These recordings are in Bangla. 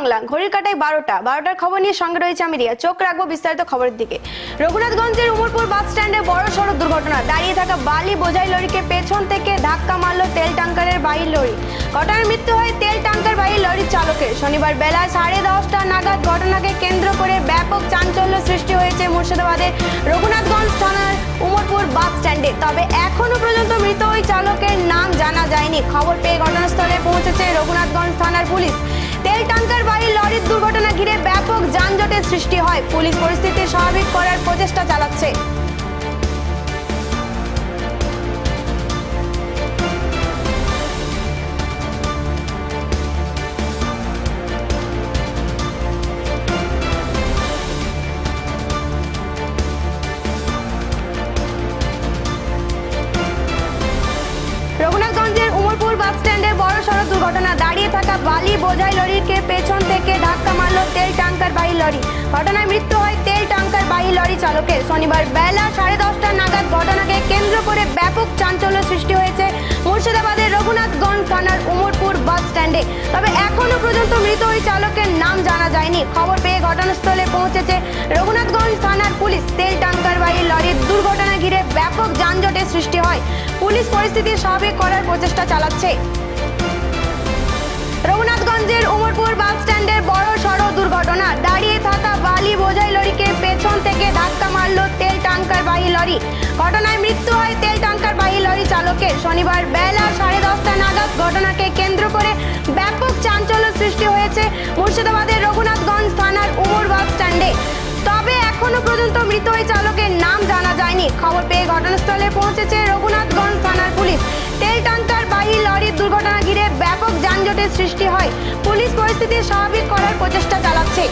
বাংলা। ঘড়ির কাটায় বারোটা। বারোটার খবর নিয়ে সঙ্গে রয়েছে আমি রিয়া। চোখ রাখব বিস্তারিত খবরের দিকে। রঘুনাথগঞ্জের উমরপুর বাস স্ট্যান্ডে বড় সড়ক দুর্ঘটনা। দাঁড়িয়ে থাকা বালি বোঝাই লরিকে পেছন থেকে ধাক্কা মারল তেল ট্যাঙ্কারের বাহির লরি। ঘটনার মৃত্যু হয় তেল ট্যাঙ্কার বাহির লরির চালকের। শনিবার বেলা সাড়ে দশটা নাগাদ ঘটনাকে কেন্দ্র করে ব্যাপক চাঞ্চল্য সৃষ্টি হয়েছে মুর্শিদাবাদের রঘুনাথগঞ্জ থানার উমরপুর বাস স্ট্যান্ডে। তবে এখনও পর্যন্ত মৃত ওই চালকের নাম জানা যায়নি। খবর পেয়ে ঘটনাস্থলে পৌঁছেছে রঘুনাথগঞ্জ থানার পুলিশ। তেল ট্যাঙ্কার বাড়ি লরির দুর্ঘটনা ঘিরে ব্যাপক যানজটের সৃষ্টি হয়। পুলিশ পরিস্থিতি স্বাভাবিক করার প্রচেষ্টা চালাচ্ছে। তেল ট্যাঙ্কার বাহী লরি। ঘটনায় মৃত্যু হয় তেল ট্যাঙ্কার বাহী লরি চালকের। শনিবার বেলা সাড়ে দশটা নাগাদ ঘটনাকে কেন্দ্র করে ব্যাপক চাঞ্চল্য সৃষ্টি হয়েছে মুর্শিদাবাদের রঘুনাথগঞ্জ থানার উমরপুর বাস স্ট্যান্ডে। তবে এখনও পর্যন্ত মৃত ওই চালকের নাম জানা যায়নি। খবর পেয়ে ঘটনাস্থলে পৌঁছেছে রঘুনাথগঞ্জ থানার পুলিশ। তেল ট্যাঙ্কার বাহী লরির দুর্ঘটনা ঘিরে ব্যাপক যানজটের সৃষ্টি হয়। পুলিশ পরিস্থিতি স্বাভাবিক করার প্রচেষ্টা চালাচ্ছে। লরি। ঘটনায় মৃত্যু হয় তেল ট্যাঙ্কার বাহী লরি চালকের। শনিবার বেলা সাড়ে দশটা নাগাদ ঘটনাকে কেন্দ্র করে ব্যাপক চাঞ্চল্য সৃষ্টি হয়েছে মুর্শিদাবাদের রঘুনাথগঞ্জ থানার উমর বাস স্ট্যান্ডে। তবে এখনও পর্যন্ত মৃত ওই চালকের নাম জানা যায়নি। খবর পেয়ে ঘটনাস্থলে পৌঁছেছে রঘুনাথগঞ্জ থানার পুলিশ। তেল ট্যাঙ্কার বাহী লরির দুর্ঘটনা ঘিরে ব্যাপক যানজটের সৃষ্টি হয়। পুলিশ পরিস্থিতি স্বাভাবিক করার প্রচেষ্টা চালাচ্ছে।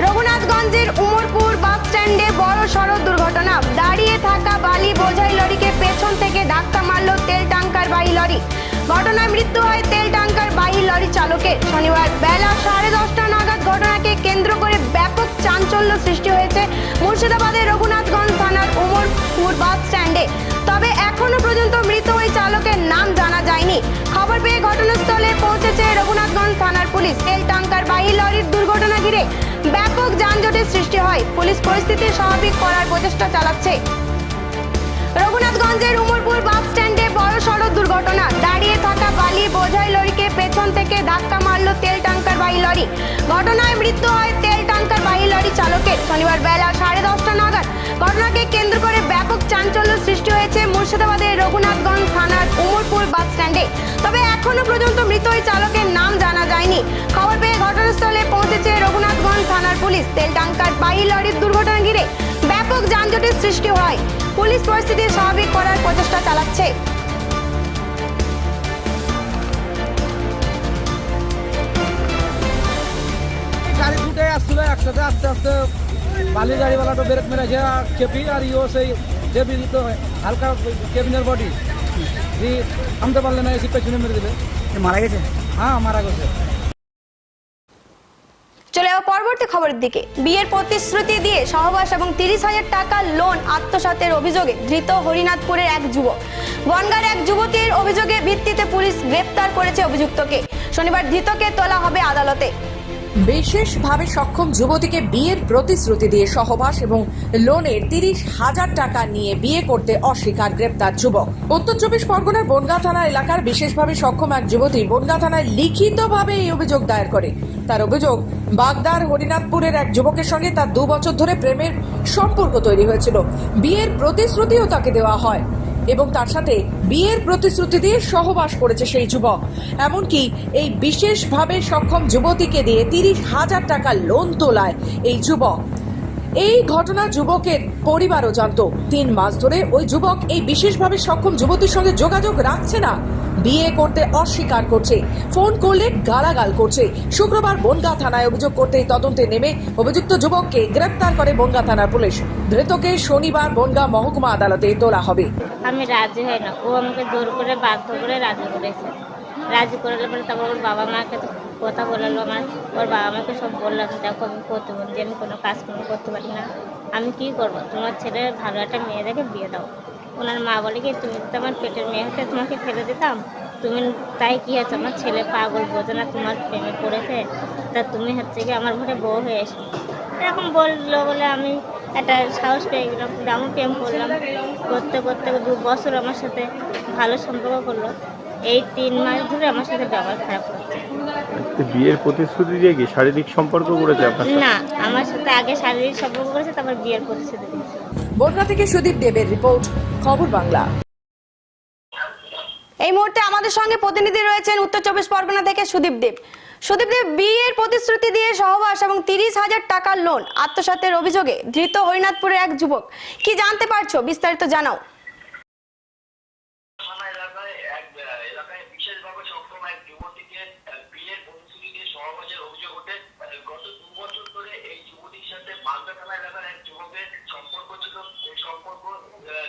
রঘুনাথগঞ্জের উমরপুর বাস স্ট্যান্ডে বড় সড়ক দুর্ঘটনা। দাঁড়িয়ে থাকা বালি বোঝাই লরিকে পেছন থেকে ধাক্কা মারল তেল ট্যাঙ্কার বাহী লরি। ঘটনায় মৃত্যু হয় তেল ট্যাঙ্কার বাহী লরি চালকের। শনিবার বেলা সাড়ে দশটা নাগাদ ঘটনাকে কেন্দ্র করে ব্যাপক চাঞ্চল্য সৃষ্টি হয়েছে মুর্শিদাবাদের রঘুনাথগঞ্জ থানার উমরপুর বাস স্ট্যান্ডে তবে এখনও পর্যন্ত মৃত ওই চালকের নাম জানা যায়নি। খবর পেয়ে ঘটনাস্থলে পৌঁছেছে রঘুনাথগঞ্জ থানার পুলিশ। তেল ট্যাঙ্কার বাহী লরির দুর্ঘটনা ঘিরে ব্যাপক যানজটের সৃষ্টি হয়। পুলিশ পরিস্থিতি স্বাভাবিক করার প্রচেষ্টা চালাচ্ছে। রঘুনাথগঞ্জের উমরপুর বাস স্ট্যান্ডে বড় সড়ক দুর্ঘটনা। দাঁড়িয়ে থাকা বালি বোঝাই লরিকে পেছন থেকে ধাক্কা মারল তেল ট্যাঙ্কার লরি ঘটনায় মৃত্যু হয় তেল ট্যাঙ্কার বাহী লরি চালকের। শনিবার বেলা সাড়ে দশটা নাগাদ ঘটনাকে কেন্দ্র করে ব্যাপক চাঞ্চল্য সৃষ্টি হয়েছে মুর্শিদাবাদের রঘুনাথগঞ্জ থানার উমরপুর বাস স্ট্যান্ডে। তবে এখনও পর্যন্ত মৃত ওই চালকের নাম জানা যায়নি। খবর পেয়ে ঘটনাস্থলে পৌঁছেছে রঘুনাথগঞ্জ থানার পুলিশ। তেল ট্যাঙ্কার বাহী লরির দুর্ঘটনা ঘিরে ব্যাপক যানজটের সৃষ্টি হয়। পুলিশ পরিস্থিতি স্বাভাবিক করার প্রচেষ্টা চালাচ্ছে। ছুটে আসছিল একসাথে আস্তে আস্তে বালি গাড়িওয়ালাটা ব্রেক মেরেছে আর কেপি আর ইও সেই কেপি তো হালকা কেবিনের বডি থামতে পারলে না এসে পেছনে মেরে দিলে মারা গেছে? হ্যাঁ মারা গেছে। চলে যাওয়া পরবর্তী খবরের দিকে। বিয়ের প্রতিশ্রুতি দিয়ে সহবাস এবং তিরিশ হাজার টাকা লোন আত্মসাতের অভিযোগে ধৃত হরিনাথপুরের এক যুবক। বনগার এক যুবতীর অভিযোগে ভিত্তিতে পুলিশ গ্রেপ্তার করেছে অভিযুক্তকে। শনিবার ধৃতকে তোলা হবে আদালতে। বিশেষভাবে সক্ষম যুবতীকে বিয়ের প্রতিশ্রুতি দিয়ে সহবাস এবং লোনের তিরিশ হাজার টাকা নিয়ে বিয়ে করতে অস্বীকার গ্রেপ্তার যুবক। উত্তর চব্বিশ পরগনার বনগাঁ থানা এলাকার বিশেষভাবে সক্ষম এক যুবতী বনগাঁ থানায় লিখিতভাবে এই অভিযোগ দায়ের করে। তার অভিযোগ, বাগদার হরিনাথপুরের এক যুবকের সঙ্গে তার দু বছর ধরে প্রেমের সম্পর্ক তৈরি হয়েছিল। বিয়ের প্রতিশ্রুতিও তাকে দেওয়া হয়। এবং তার সাথে বিয়ের প্রতিশ্রুতি দিয়ে সহবাস করেছে সেই যুবক। এমনকি এই বিশেষভাবে সক্ষম যুবতীকে দিয়ে তিরিশ হাজার টাকা লোন তোলায় এই যুবক। এই ঘটনা যুবকের পরিবারও জানত। তিন মাস ধরে ওই যুবক এই বিশেষভাবে সক্ষম যুবতীর সঙ্গে যোগাযোগ রাখছে না। বিয়ে করতে অস্বীকার করছে। ফোন করলে গালাগাল করছে। শুক্রবার বনগাঁ থানায় অভিযোগ করতেই তদন্তে নেমে অভিযুক্ত যুবককে গ্রেপ্তার করে বনগা থানার পুলিশ। ধৃতকে শনিবার বনগাঁ মহকুমা আদালতে তোলা হবে। আমি রাজি হই না। ও আমাকে জোর করে বাধ্য করে রাজি করেছে। রাজি করালে পরে তারপর ওর বাবা মাকে কথা বলালো আমার। ওর বাবা মাকে সব বললাম, দেখো, আমি প্রতিবন্ধী, আমি কোনো কাজ কোনো করতে পারি না। আমি কি করব? তোমার ছেলে ভালো একটা মেয়ে দেখে বিয়ে দাও। ওনার মা বলে কি তুমি তো আমার পেটের মেয়ে হতে তোমাকে ফেলে দিতাম। তুমি তাই কি হচ্ছে আমার ছেলে পাগল বোঝে না তোমার প্রেমে পড়েছে। তা তুমি হচ্ছে কি আমার ঘরে বউ হয়ে এসো। এরকম বলল বলে আমি একটা সাহস পেয়ে গেলাম। কিন্তু আমি প্রেম করলাম। করতে করতে দু বছর আমার সাথে ভালো সম্পর্ক করল। এই তিন মাস ধরে আমার সাথে ব্যবহার খারাপ করছে। বিয়ের প্রতিশ্রুতি দিয়ে কি শারীরিক সম্পর্ক করেছে না আমার সাথে আগে শারীরিক সম্পর্ক করেছে তারপর বিয়ের প্রতিশ্রুতি দিয়েছে। বনগা থেকে সুদীপ দেবের রিপোর্ট, খবর বাংলা। এই মুহূর্তে আমাদের সঙ্গে প্রতিনিধি রয়েছেন উত্তর চব্বিশ পরগনা থেকে সুদীপ দেব। সুদীপ দেব, বিয়ের প্রতিশ্রুতি দিয়ে সহবাস এবং তিরিশ হাজার টাকার লোন আত্মসাতের অভিযোগে ধৃত হরিনাথপুরের এক যুবক। কি জানতে পারছ? বিস্তারিত জানাও থানা এলাকায় এক আহ, এলাকায় বিশেষভাবে সক্ষম এক যুবতীকে আহ, বিয়ের প্রতিশ্রুতি দিয়ে সহবাসের অভিযোগ ওঠে আহ, গত দু বছর ধরে এই যুবতীর সাথে মালদা থানা এলাকার এক যুবকের সম্পর্ক ছিল এই সম্পর্ক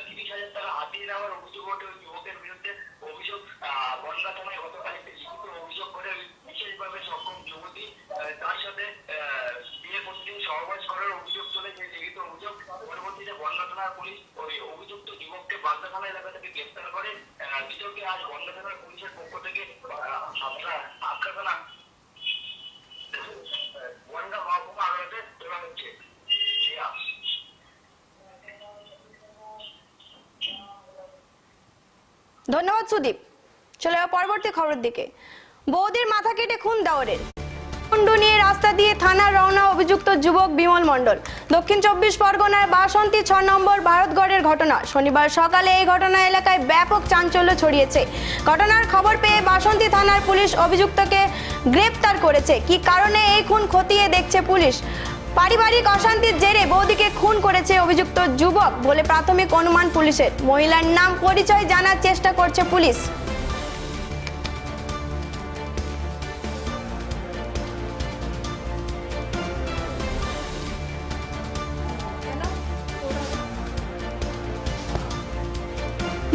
তিরিশ হাজার টাকা হাতিয়ে নেওয়ার অভিযোগ ওঠে ওই যুবকের বিরুদ্ধে অভিযোগ আহ, বনগা থানায় গতকাল একটি লিখিত অভিযোগ করে ওই বিশেষভাবে সক্ষম যুবতী আহ, তার সাথে আহ, বিয়ের প্রতিদিন সহবাস করার অভিযোগ তোলে সেই লিখিত অভিযোগ পরবর্তীতে বনগা থানার পুলিশ ওই অভিযুক্ত যুবককে বাগদা থানা এলাকা থেকে গ্রেপ্তার করে আহ, দ্বিতীয়কে আজ বনগা থানার পুলিশের পক্ষ থেকে আহ, হাবড়া হাবড়া থানা আহ, বনগা মহকুমা আদালতে তোলা হচ্ছে জিয়া। ধন্যবাদ সুদীপ। চলে যাও পরবর্তী খবরের দিকে। বৌদির মাথা কেটে খুন দাওরের। কুণ্ডু নিয়ে রাস্তা দিয়ে থানার রওনা অভিযুক্ত যুবক বিমল মণ্ডল। দক্ষিণ চব্বিশ পরগনার বাসন্তী ছ নম্বর ভারতগড়ের ঘটনা। শনিবার সকালে এই ঘটনা এলাকায় ব্যাপক চাঞ্চল্য ছড়িয়েছে। ঘটনার খবর পেয়ে বাসন্তী থানার পুলিশ অভিযুক্তকে গ্রেপ্তার করেছে। কি কারণে এই খুন খতিয়ে দেখছে পুলিশ? পারিবারিক অশান্তির জেরে বৌদিকে খুন করেছে অভিযুক্ত যুবক বলে প্রাথমিক অনুমান পুলিশের। মহিলার নাম পরিচয় জানার চেষ্টা করছে পুলিশ।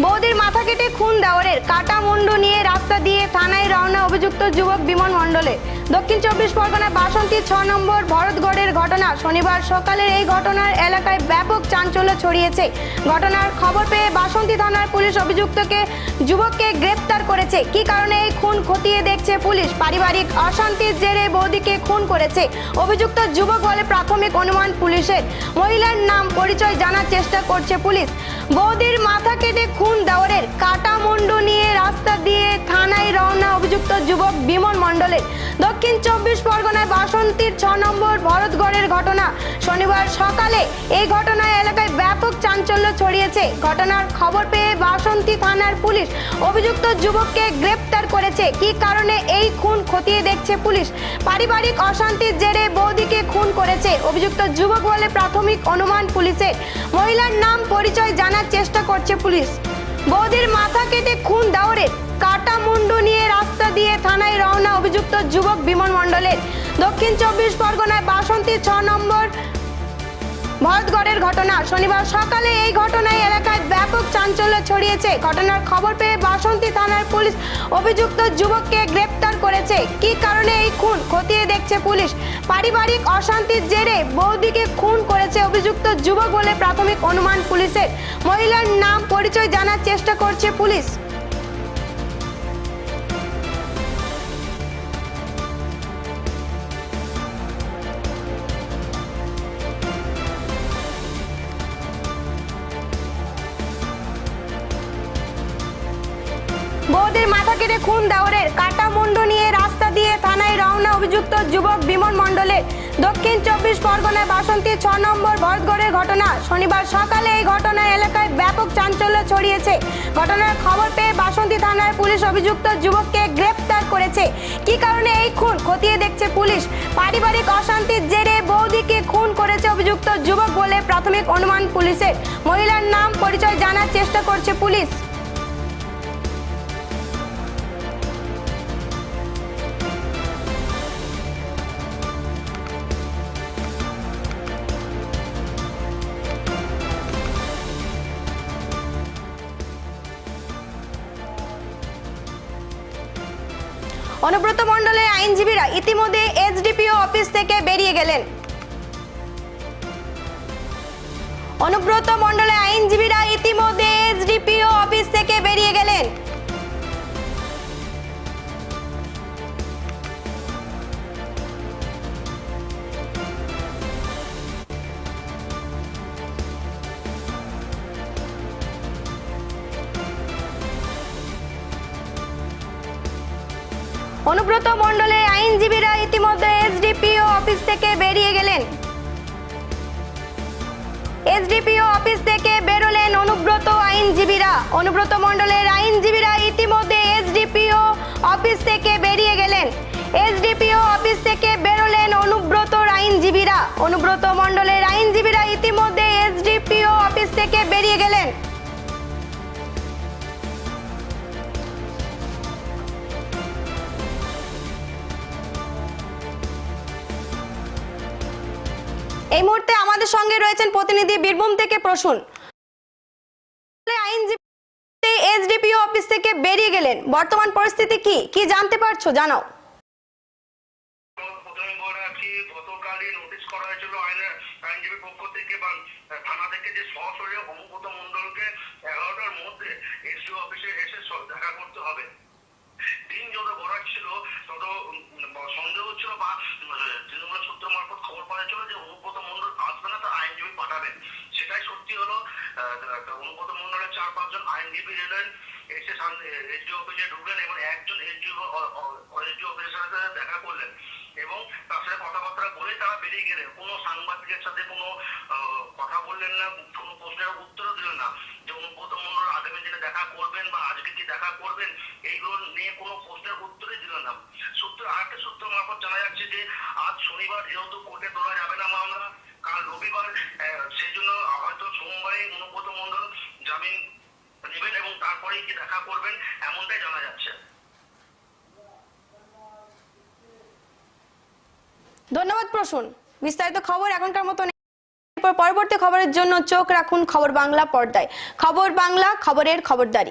বৌদির মাথা কেটে খুন দেওয়ারের কাটা মুন্ডু নিয়ে রাস্তা দিয়ে থানায় রওনা অভিযুক্ত যুবক বিমল মণ্ডলে। দক্ষিণ চব্বিশ পরগনার বাসন্তী ছ নম্বর ভরতগড়ের ঘটনা। শনিবার সকালের এই ঘটনার এলাকায় ব্যাপক চাঞ্চল্য ছড়িয়েছে। ঘটনার খবর পেয়ে বাসন্তী থানার পুলিশ অভিযুক্তকে, যুবককে গ্রেপ্তার করেছে। কি কারণে এই খুন খতিয়ে দেখছে পুলিশ? পারিবারিক অশান্তির জেরে বৌদিকে খুন করেছে। অভিযুক্ত যুবক বলে প্রাথমিক অনুমান পুলিশের। মহিলার নাম পরিচয় জানার চেষ্টা করছে পুলিশ। বৌদির মাথা কেটে খুন দেওয়ারের কাটা মুন্ডু নিয়ে রাস্তা দিয়ে থানায় রওনা অভিযুক্ত যুবক বিমল মণ্ডলের। দক্ষিণ চব্বিশ পরগনায় বাসন্তীর ছ নম্বর ভরতগড়ের ঘটনা। শনিবার সকালে এই ঘটনায় এলাকায় ব্যাপক চাঞ্চল্য ছড়িয়েছে। ঘটনার খবর পেয়ে বাসন্তী থানার পুলিশ অভিযুক্ত যুবককে গ্রেপ্তার করেছে। কি কারণে এই খুন খতিয়ে দেখছে পুলিশ? পারিবারিক অশান্তির জেরে বৌদিকে খুন করেছে। অভিযুক্ত যুবক বলে প্রাথমিক অনুমান পুলিশের। মহিলার নাম পরিচয় জানার চেষ্টা করছে পুলিশ। বৌদির মাথা কেটে খুন দাওরে কাটা মুন্ডু নিয়ে রাস্তা দিয়ে থানায় রওনা অভিযুক্ত যুবক বিমল মণ্ডলের। দক্ষিণ চব্বিশ পরগনায় বাসন্তী ছ নম্বর ভরতগড়ের ঘটনা। শনিবার সকালে এই ঘটনায় এলাকায় ব্যাপক চাঞ্চল্য ছড়িয়েছে। ঘটনার খবর পেয়ে বাসন্তী থানার পুলিশ অভিযুক্ত যুবককে গ্রেপ্তার করেছে। কি কারণে এই খুন খতিয়ে দেখছে পুলিশ? পারিবারিক অশান্তির জেরে বৌদিকে খুন করেছে অভিযুক্ত যুবক বলে প্রাথমিক অনুমান পুলিশের। মহিলার নাম পরিচয় জানার চেষ্টা করছে পুলিশ। কেটে খুন দেওয়ারের কাটা মুন্ডু নিয়ে রাস্তা দিয়ে থানায় রওনা অভিযুক্ত যুবক বিমল মণ্ডলের দক্ষিণ চব্বিশ পরগনায় বাসন্তী ছ নম্বর ভরতগড়ের ঘটনা। শনিবার সকালে এই ঘটনায় এলাকায় ব্যাপক চাঞ্চল্য ছড়িয়েছে। ঘটনার খবর পেয়ে বাসন্তী থানার পুলিশ অভিযুক্ত যুবককে গ্রেপ্তার করেছে। কি কারণে এই খুন খতিয়ে দেখছে পুলিশ? পারিবারিক অশান্তির জেরে বৌদিকে খুন করেছে অভিযুক্ত যুবক বলে প্রাথমিক অনুমান পুলিশের। মহিলার নাম পরিচয় জানার চেষ্টা করছে পুলিশ। অনুব্রত মণ্ডলের আইনজীবীরা ইতিমধ্যে এসডিপিও অফিস থেকে বেরিয়ে গেলেন। অনুব্রত মণ্ডলের আইনজীবীরা ইতিমধ্যে অনুব্রত মণ্ডলের আইনজীবীরা ইতিমধ্যে এসডিপিও অফিস থেকে বেরিয়ে গেলেন। এসডিপিও অফিস থেকে বেরোলেন অনুব্রত আইনজীবীরা। অনুব্রত মণ্ডলের আইনজীবীরা ইতিমধ্যে এসডিপিও অফিস থেকে বেরিয়ে গেলেন। এসডিপিও অফিস থেকে বেরোলেন অনুব্রতর আইনজীবীরা। অনুব্রত মণ্ডলের আইনজীবীরা ইতিমধ্যে এসডিপিও অফিস থেকে বেরিয়ে গেলেন। এই মুহূর্তে আমাদের সঙ্গে রয়েছেন প্রতিনিধি বীরভূম থেকে প্রসূন। আইনজীবী এসডিপিও অফিস থেকে বেরিয়ে গেলেন। বর্তমান পরিস্থিতি কি? কি জানতে পারছ? জানাও। থানা থেকে যে সরাসরি অনুগত মন্ডলকে এগারোটার মধ্যে এসডিও অফিসে এসে দেখা কথা বললেন না কোনো প্রশ্নের উত্তরও দিলেন না। যে মন্ডল আগামী দিনে দেখা করবেন বা আজকে কি দেখা করবেন, এইগুলো নিয়ে কোনো প্রশ্নের উত্তরই দিলেন না। সূত্র, আরেকটা সূত্র মারফত জানা যাচ্ছে যে, আজ শনিবার যেহেতু কোর্টে তোলা যাবে না মামলা, কাল রবিবার সেই জন্য হয়তো সোমবারে অনুব্রত মন্ডল জামিন নেবেন এবং তারপরেই কি দেখা করবেন, এমনটাই জানা যাচ্ছে। ধন্যবাদ প্রসূন। বিস্তারিত খবর এখনকার মতো। পরবর্তী খবরের জন্য চোখ রাখুন খবর বাংলা পর্দায়। খবর বাংলা খবরের খবরদারি।